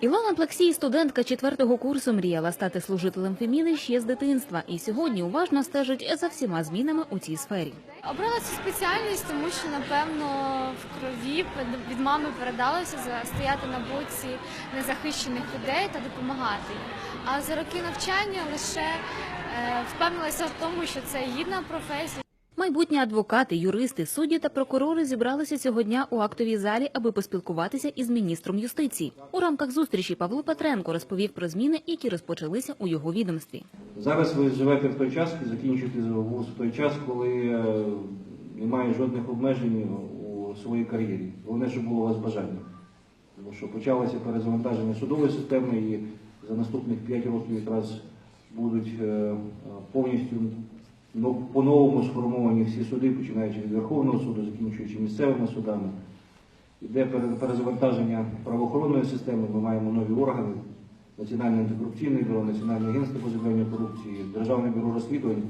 Ілона Плексій, студентка четвертого курсу, мріяла стати служителем Феміди ще з дитинства, і сьогодні уважно стежить за всіма змінами у цій сфері. Обрала цю спеціальність, тому що напевно в крові від мами передалося стояти на боці незахищених людей та допомагати. їм. А за роки навчання лише е, впевнилася в тому, що це гідна професія. Майбутні адвокати, юристи, судді та прокурори зібралися цього дня у актовій залі, аби поспілкуватися із міністром юстиції. У рамках зустрічі Павло Петренко розповів про зміни, які розпочалися у його відомстві. Зараз ви живете в той час і закінчуєте вуз в той час, коли е, немає жодних обмежень у своїй кар'єрі. Головне, щоб було у вас бажання. Тому що почалося перезавантаження судової системи і за наступних 5 років якраз будуть е, повністю по-новому сформовані всі суди, починаючи від Верховного суду, закінчуючи місцевими судами. Іде перезавантаження правоохоронної системи, ми маємо нові органи, Національне антикорупційне бюро, Національне агентство по запобіганню корупції, Державне бюро розслідувань.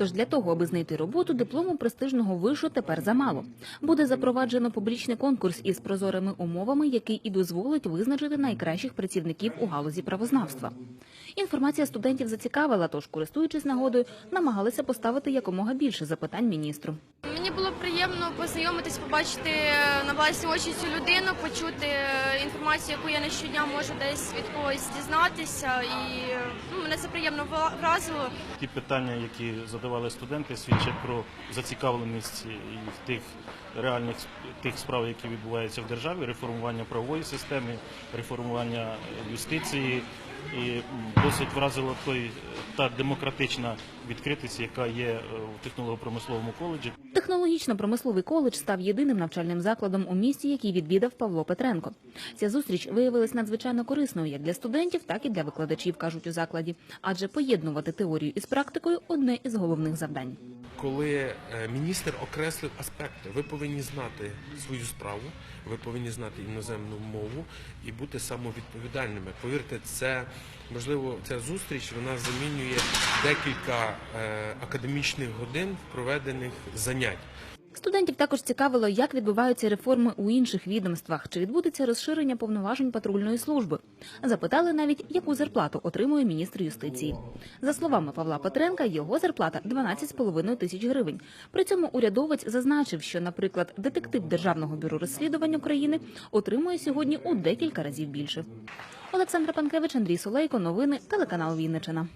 Тож для того, аби знайти роботу, диплому престижного вишу тепер замало. Буде запроваджено публічний конкурс із прозорими умовами, який і дозволить визначити найкращих працівників у галузі правознавства. Інформація студентів зацікавила, тож, користуючись нагодою, намагалися поставити якомога більше запитань міністру. Мені було приємно познайомитись, побачити на власні очі цю людину, почути інформацію, яку я не щодня можу десь від когось дізнатися, і ну, мене це приємно вразило. Ті питання, які задавали студенти, свідчать про зацікавленість в тих реальних тих справ, які відбуваються в державі, реформування правової системи, реформування юстиції. І досить вразила той та демократична відкритість, яка є е, в технолого-промисловому коледжі. Технологічно-промисловий коледж став єдиним навчальним закладом у місті, який відвідав Павло Петренко. Ця зустріч виявилась надзвичайно корисною як для студентів, так і для викладачів, кажуть у закладі, адже поєднувати теорію із практикою одне із головних завдань. Коли е, міністр окреслив аспекти. Ви повинні знати свою справу, ви повинні знати іноземну мову і бути самовідповідальними. Повірте, це можливо, ця зустріч вона замінює декілька е, академічних годин проведених занять. Студентів також цікавило, як відбуваються реформи у інших відомствах, чи відбудеться розширення повноважень патрульної служби. Запитали навіть, яку зарплату отримує міністр юстиції. За словами Павла Петренка, його зарплата 12,5 тисяч гривень. При цьому урядовець зазначив, що, наприклад, детектив Державного бюро розслідувань України отримує сьогодні у декілька разів більше. Олександра Панкевич, Андрій Солейко, новини, телеканал Вінничина.